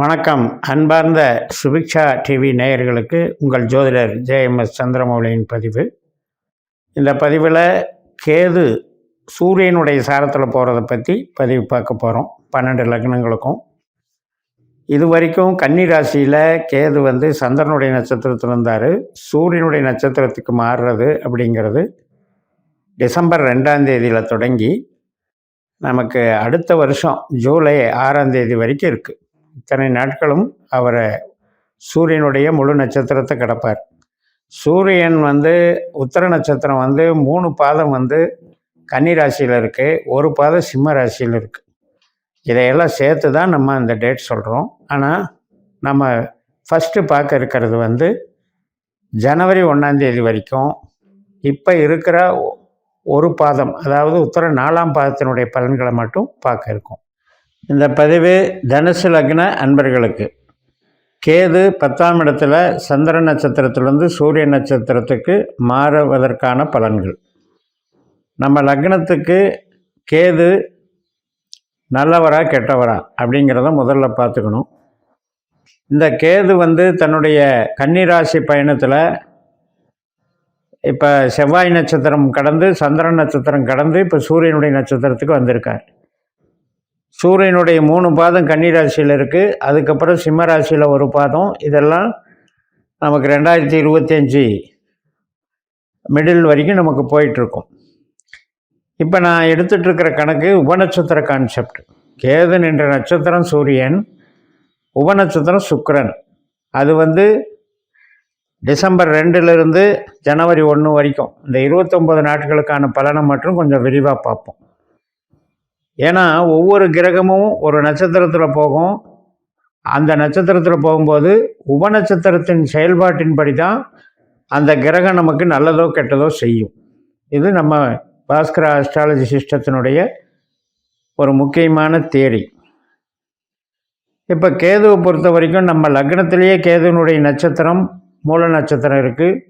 வணக்கம். அன்பார்ந்த சுபிக்ஷா டிவி நேயர்களுக்கு உங்கள் ஜோதிடர் ஜேஎம்எஸ் சந்திரமௌலியின் பதிவு. இந்த பதிவில் கேது சூரியனுடைய சாரத்தில் போகிறத பற்றி பதிவு பார்க்க போகிறோம் பன்னெண்டு லக்னங்களுக்கும். இது வரைக்கும் கன்னி ராசியில் கேது வந்து சந்திரனுடைய நட்சத்திரத்தில் இருந்தார். சூரியனுடைய நட்சத்திரத்துக்கு மாறுறது அப்படிங்கிறது டிசம்பர் ரெண்டாம் தேதியில் தொடங்கி நமக்கு அடுத்த வருஷம் ஜூலை ஆறாம் தேதி வரைக்கும் இருக்குது இத்தனை நாட்களும் அவரை சூரியனுடைய முழு நட்சத்திரத்தை கிடப்பார். சூரியன் வந்து உத்தர நட்சத்திரம் வந்து மூணு பாதம் வந்து கன்னி ராசியில் இருக்குது ஒரு பாதம் சிம்ம ராசியில் இருக்குது இதையெல்லாம் சேர்த்து தான் நம்ம அந்த டேட் சொல்கிறோம் ஆனால் நம்ம ஃபஸ்ட்டு பார்க்க இருக்கிறது வந்து ஜனவரி ஒன்றாந்தேதி வரைக்கும் இப்போ இருக்கிற ஒரு பாதம் அதாவது உத்தர நாலாம் பாதத்தினுடைய பலன்களை மட்டும் பார்க்க இருக்கும். இந்த பதிவு தனுசு லக்ன அன்பர்களுக்கு. கேது பத்தாம் இடத்துல சந்திர நட்சத்திரத்திலிருந்து சூரிய நட்சத்திரத்துக்கு மாறுவதற்கான பலன்கள். நம்ம லக்னத்துக்கு கேது நல்லவரா கெட்டவரா அப்படிங்கிறத முதல்ல பார்த்துக்கணும். இந்த கேது வந்து தன்னுடைய கன்னிராசி பயணத்தில் இப்போ செவ்வாய் நட்சத்திரம் கடந்து சந்திரன் நட்சத்திரம் கடந்து இப்போ சூரியனுடைய நட்சத்திரத்துக்கு வந்திருக்கார். சூரியனுடைய மூணு பாதம் கன்னிராசியில் இருக்குது அதுக்கப்புறம் சிம்ம ராசியில் ஒரு பாதம். இதெல்லாம் நமக்கு ரெண்டாயிரத்தி இருபத்தஞ்சி மிடில் வரைக்கும் நமக்கு போயிட்டுருக்கும். இப்போ நான் எடுத்துட்டு இருக்கிற கணக்கு உபநட்சத்திர கான்செப்ட் கேதன் என்ற நட்சத்திரம் சூரியன் உபநட்சத்திரம் சுக்கரன். அது வந்து டிசம்பர் ரெண்டுலேருந்து ஜனவரி ஒன்று வரைக்கும். இந்த இருபத்தொம்பது நாட்களுக்கான பலனை மட்டும் கொஞ்சம் விரிவாக பார்ப்போம். ஏன்னா ஒவ்வொரு கிரகமும் ஒரு நட்சத்திரத்தில் போகும். அந்த நட்சத்திரத்தில் போகும்போது உபநட்சத்திரத்தின் செயல்பாட்டின்படி தான் அந்த கிரகம் நமக்கு நல்லதோ கெட்டதோ செய்யும். இது நம்ம பாஸ்கர அஸ்ட்ராலஜி சிஸ்டத்தினுடைய ஒரு முக்கியமான தேரி. இப்போ கேதுவை பொறுத்த வரைக்கும் நம்ம லக்னத்திலேயே கேதுவினுடைய நட்சத்திரம் மூல நட்சத்திரம் இருக்குது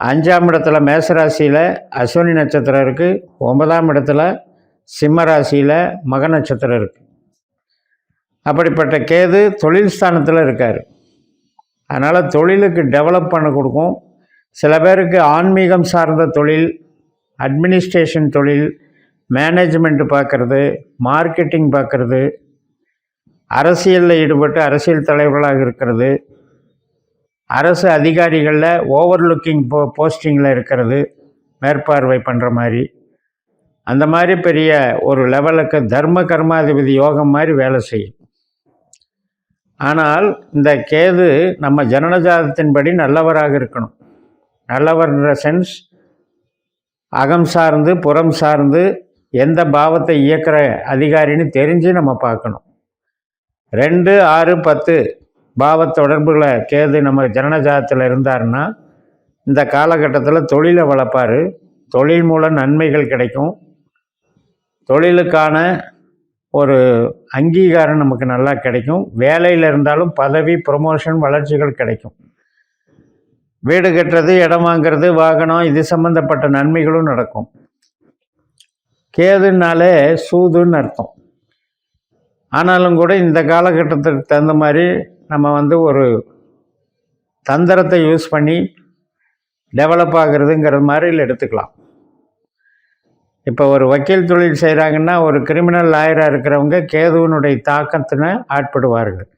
அஞ்சாம் இடத்துல மேசராசியில் அஸ்வினி நட்சத்திரம் இருக்குது ஒன்பதாம் இடத்துல சிம்மராசியில் மக நட்சத்திரம் இருக்குது அப்படிப்பட்ட கேது தொழில் ஸ்தானத்தில் இருக்கார். அதனால் தொழிலுக்கு டெவலப் பண்ண கொடுக்கும். சில பேருக்கு ஆன்மீகம் சார்ந்த தொழில் அட்மினிஸ்ட்ரேஷன் தொழில் மேனேஜ்மெண்ட் பார்க்குறது மார்க்கெட்டிங் பார்க்குறது அரசியலில் ஈடுபட்டு அரசியல் தலைவர்களாக இருக்கிறது. அரசு அதிகாரிகளில் ஓவர்லுக்கிங் போ போஸ்டிங்கில் இருக்கிறது. மேற்பார்வை பண்ணுற மாதிரி. அந்த மாதிரி பெரிய ஒரு லெவலுக்கு தர்ம கர்மாதிபதி யோகம் மாதிரி வேலை செய்யும். ஆனால் இந்த கேது நம்ம ஜனனஜாதத்தின்படி நல்லவராக இருக்கணும். நல்லவர்ன்ற சென்ஸ் அகம் சார்ந்து புறம் சார்ந்து எந்த பாவத்தை இயக்கிற அதிகாரின்னு தெரிஞ்சு நம்ம பார்க்கணும். ரெண்டு ஆறு பத்து பாவ தொடர்புகளை கேது நம்ம ஜனனஜாதத்தில் இருந்தாருன்னா இந்த காலகட்டத்தில் தொழிலை வளர்ப்பார். தொழில் மூலம் நன்மைகள் கிடைக்கும். தொழிலுக்கான ஒரு அங்கீகாரம் நமக்கு நல்லா கிடைக்கும். வேலையில் இருந்தாலும் பதவி ப்ரொமோஷன் வளர்ச்சிகள் கிடைக்கும். வீடு கட்டுறது இடம் வாங்கிறது வாகனம் இது சம்மந்தப்பட்ட நன்மைகளும் நடக்கும். கேதுனாலே சூதுன்னு அர்த்தம். ஆனாலும் கூட இந்த காலகட்டத்துக்கு தகுந்த மாதிரி நம்ம வந்து ஒரு தந்திரத்தை யூஸ் பண்ணி டெவலப் ஆகுறதுங்கிற மாதிரி எடுத்துக்கலாம். இப்போ ஒரு வக்கீல் தொழில் செய்கிறாங்கன்னா ஒரு கிரிமினல் லாயராக இருக்கிறவங்க கேதுவினுடைய தாக்கத்தின ஆட்படுவார்கள்.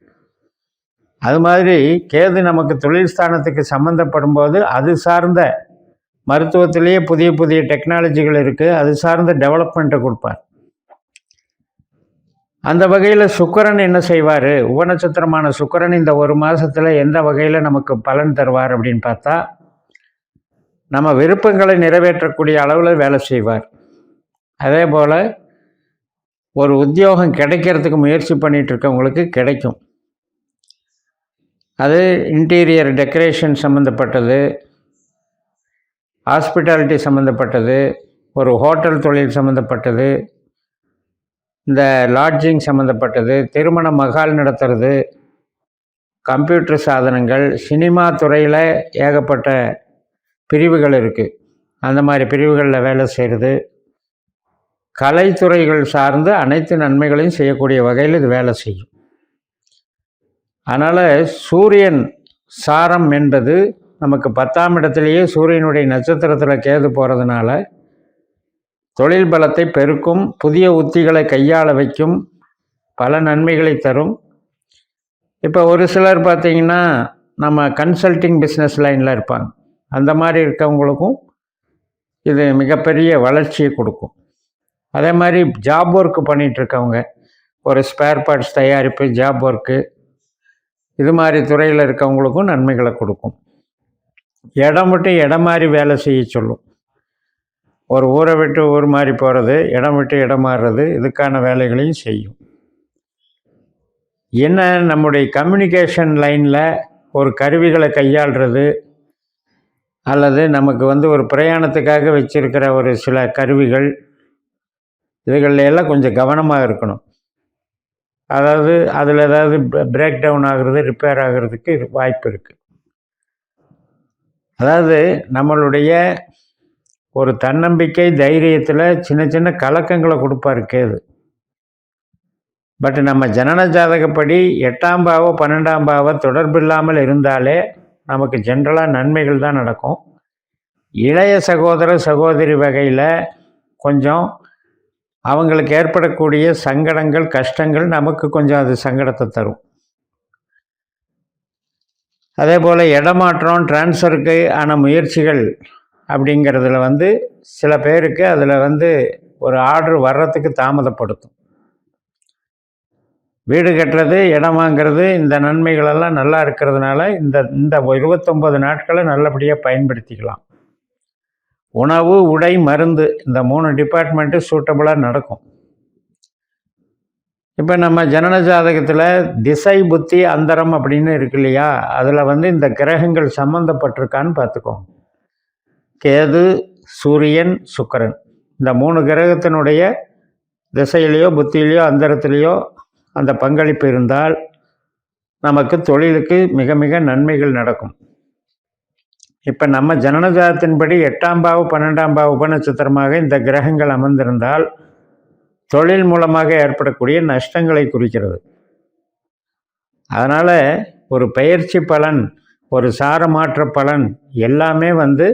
அது மாதிரி கேது நமக்கு தொழில் ஸ்தானத்துக்கு சம்மந்தப்படும் போது அது சார்ந்த மருத்துவத்திலேயே புதிய புதிய டெக்னாலஜிகள் இருக்குது அது சார்ந்த டெவலப்மெண்ட்டை கொடுப்பார். அந்த வகையில் சுக்கரன் என்ன செய்வார்? உபநட்சத்திரமான சுக்கரன் இந்த ஒரு மாதத்தில் எந்த வகையில் நமக்கு பலன் தருவார் அப்படின்னு பார்த்தா நம்ம விருப்பங்களை நிறைவேற்றக்கூடிய அளவில் வேலை செய்வார். அதே போல் ஒரு உத்தியோகம் கிடைக்கிறதுக்கு முயற்சி பண்ணிகிட்டு இருக்கவங்களுக்கு கிடைக்கும். அது இன்டீரியர் டெக்கரேஷன் சம்மந்தப்பட்டது ஹாஸ்பிட்டாலிட்டி சம்மந்தப்பட்டது ஒரு ஹோட்டல் தொழில் சம்மந்தப்பட்டது இந்த லாட்ஜிங் சம்மந்தப்பட்டது திருமண மகால் நடத்துறது கம்ப்யூட்டர் சாதனங்கள் சினிமா துறையில் ஏகப்பட்ட பிரிவுகள் இருக்குது அந்த மாதிரி பிரிவுகளில் வேலை செய்கிறது கலைத்துறைகள் சார்ந்து அனைத்து நன்மைகளையும் செய்யக்கூடிய வகையில் இது வேலை செய்யும். அதனால் சூரியன் சாரம் என்பது நமக்கு பத்தாம் இடத்துலையே சூரியனுடைய நட்சத்திரத்தில் கேது போகிறதுனால தொழில் பலத்தை பெருக்கும் புதிய உத்திகளை கையாள வைக்கும் பல நன்மைகளை தரும். இப்போ ஒரு சிலர் பார்த்திங்கன்னா நம்ம கன்சல்டிங் பிஸ்னஸ் லைனில் இருப்பாங்க. அந்த மாதிரி இருக்கவங்களுக்கும் இது மிகப்பெரிய வளர்ச்சியை கொடுக்கும். அதே மாதிரி ஜாப் ஒர்க்கு பண்ணிகிட்ருக்கவங்க ஒரு ஸ்பேர் பார்ட்ஸ் தயாரிப்பு ஜாப் ஒர்க்கு இது மாதிரி துறையில் இருக்கவங்களுக்கும் நன்மைகளை கொடுக்கும். இடம் விட்டு இடம் மாதிரி வேலை செய்ய சொல்லும். ஒரு ஊரை விட்டு ஊர் மாறி போகிறது இடம் விட்டு இடம் மாறுறது இதுக்கான வேலைகளையும் செய்யும். என்ன நம்முடைய கம்யூனிகேஷன் லைனில் ஒரு கருவிகளை கையாளுறது அல்லது நமக்கு வந்து ஒரு பிரயாணத்துக்காக வச்சுருக்கிற ஒரு சில கருவிகள் இதுகளில் எல்லாம் கொஞ்சம் கவனமாக இருக்கணும். அதாவது அதில் ஏதாவது பிரேக் டவுன் ஆகிறது ரிப்பேர் ஆகிறதுக்கு வாய்ப்பு இருக்குது அதாவது நம்மளுடைய ஒரு தன்னம்பிக்கை தைரியத்தில் சின்ன சின்ன கலக்கங்களை கொடுப்பாரு கேது. பட் நம்ம ஜனன ஜாதகப்படி எட்டாம் பாவோ பன்னெண்டாம் பாவோ தொடர்பு இல்லாமல் இருந்தாலே நமக்கு ஜென்ரலாக நன்மைகள் தான் நடக்கும். இளைய சகோதர சகோதரி வகையில் கொஞ்சம் அவங்களுக்கு ஏற்படக்கூடிய சங்கடங்கள் கஷ்டங்கள் நமக்கு கொஞ்சம் அது சங்கடத்தை தரும். அதே போல் இடமாற்றம் டிரான்ஸ்ஃபருக்கு ஆன முயற்சிகள் அப்படிங்கிறதுல வந்து சில பேருக்கு அதில் வந்து ஒரு ஆர்டர் வர்றதுக்கு தாமதப்படுத்தும். வீடு கட்டுறது இடம் வாங்கிறது இந்த நன்மைகளெல்லாம் நல்லா இருக்கிறதுனால இந்த இந்த இருபத்தொம்பது நாட்களை நல்லபடியாக பயன்படுத்திக்கலாம். உணவு உடை மருந்து இந்த மூணு டிபார்ட்மெண்ட்டு சூட்டபுளாக நடக்கும். இப்போ நம்ம ஜனன ஜாதகத்தில் திசை புத்தி அந்தரம் அப்படின்னு இருக்கு இல்லையா? அதில் வந்து இந்த கிரகங்கள் சம்மந்தப்பட்டிருக்கான்னு பார்த்துக்கோங்க கேது சூரியன் சுக்கரன். இந்த மூணு கிரகத்தினுடைய திசையிலையோ புத்தியிலையோ அந்தரத்துலேயோ அந்த பங்களிப்பு இருந்தால் நமக்கு தொழிலுக்கு மிக மிக நன்மைகள் நடக்கும். இப்போ நம்ம ஜனனஜாதத்தின்படி எட்டாம் பாவு பன்னெண்டாம் பாவு உபநட்சத்திரமாக இந்த கிரகங்கள் அமர்ந்திருந்தால் தொழில் மூலமாக ஏற்படக்கூடிய நஷ்டங்களை குறிக்கிறது. அதனால் ஒரு பயிற்சி பலன் ஒரு சாரமாற்ற பலன் எல்லாமே வந்து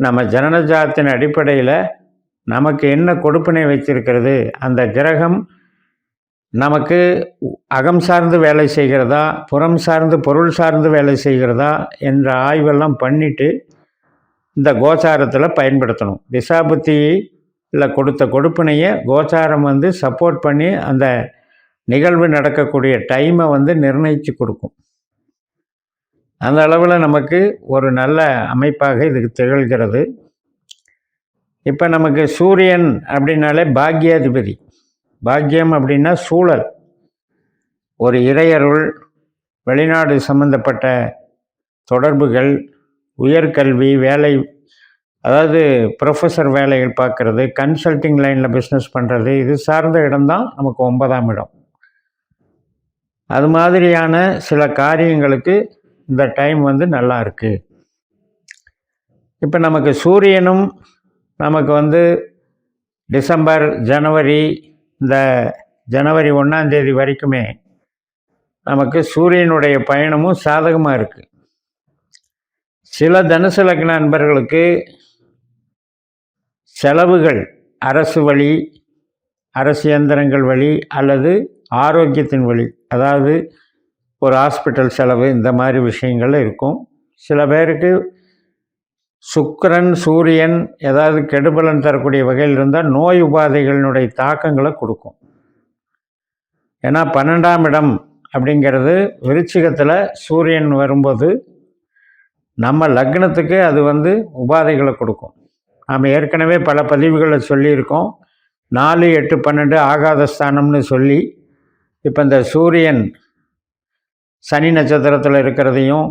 நம்ம ஜனனஜாதத்தின் அடிப்படையில் நமக்கு என்ன கொடுப்பினை வச்சிருக்கிறது அந்த கிரகம் நமக்கு அகம் சார்ந்து வேலை செய்கிறதா புறம் சார்ந்து பொருள் சார்ந்து வேலை செய்கிறதா என்ற ஆய்வெல்லாம் பண்ணிவிட்டு இந்த கோச்சாரத்தில் பயன்படுத்தணும். திசாபுத்தியில் கொடுத்த கொடுப்பினையை கோச்சாரம் வந்து சப்போர்ட் பண்ணி அந்த நிகழ்வு நடக்கக்கூடிய டைமை வந்து நிர்ணயித்து கொடுக்கும். அந்த அளவில் நமக்கு ஒரு நல்ல அமைப்பாக இதுக்கு திகழ்கிறது. இப்போ நமக்கு சூரியன் அப்படின்னாலே பாக்யாதிபதி. பாக்கியம் அப்படின்னா சூழல். ஒரு இறையருள் வெளிநாடு சம்பந்தப்பட்ட தொடர்புகள் உயர்கல்வி வேலை அதாவது ப்ரொஃபஸர் வேலைகள் பார்க்குறது கன்சல்டிங் லைனில் பிஸ்னஸ் பண்ணுறது இது சார்ந்த இடம்தான் நமக்கு ஒன்பதாம் இடம். அது மாதிரியான சில காரியங்களுக்கு இந்த டைம் வந்து நல்லா இருக்குது இப்போ நமக்கு சூரியனும் நமக்கு வந்து டிசம்பர் ஜனவரி இந்த ஜனவரி ஒன்றாந்தேதி வரைக்குமே நமக்கு சூரியனுடைய பயணமும் சாதகமாக இருக்குது சில தனுசு லக்ன நண்பர்களுக்கு செலவுகள் அரசு வழி அரசு இயந்திரங்கள் வழி அல்லது ஆரோக்கியத்தின் வழி அதாவது ஒரு ஹாஸ்பிட்டல் செலவு இந்த மாதிரி விஷயங்கள் இருக்கும். சில பேருக்கு சுக்கரன் சூரியன் ஏதாவது கெடுபலன் தரக்கூடிய வகையில் இருந்தால் நோய் உபாதைகளினுடைய தாக்கங்களை கொடுக்கும். ஏன்னா பன்னெண்டாம் இடம் அப்படிங்கிறது விருச்சிகத்தில் சூரியன் வரும்போது நம்ம லக்னத்துக்கு அது வந்து உபாதைகளை கொடுக்கும். நாம் ஏற்கனவே பல பதிவுகளில் சொல்லியிருக்கோம். நாலு எட்டு பன்னெண்டு ஆகாத ஸ்தானம்னு சொல்லி இப்போ இந்த சூரியன் சனி நட்சத்திரத்தில் இருக்கிறதையும்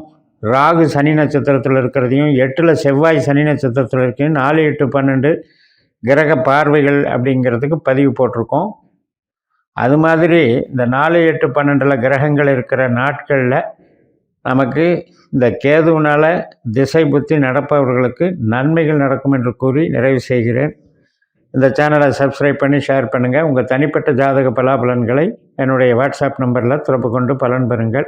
ராகு சனி நட்சத்திரத்தில் இருக்கிறதையும் எட்டில் செவ்வாய் சனி நட்சத்திரத்தில் இருக்கையும் நாலு எட்டு பன்னெண்டு கிரக பார்வைகள் அப்படிங்கிறதுக்கு பதிவு போட்டிருக்கோம். அது மாதிரி இந்த நாலு எட்டு பன்னெண்டில் கிரகங்கள் இருக்கிற நாட்களில் நமக்கு இந்த கேதுவினால் திசை புத்தி நடப்பவர்களுக்கு நன்மைகள் நடக்கும் என்று கூறி நிறைவு செய்கிறேன். இந்த சேனலை சப்ஸ்கிரைப் பண்ணி ஷேர் பண்ணுங்கள் உங்கள் தனிப்பட்ட ஜாதக பலாபலன்களை என்னுடைய வாட்ஸ்அப் நம்பரில் தொடர்பு கொண்டு பலன் பெறுங்கள்.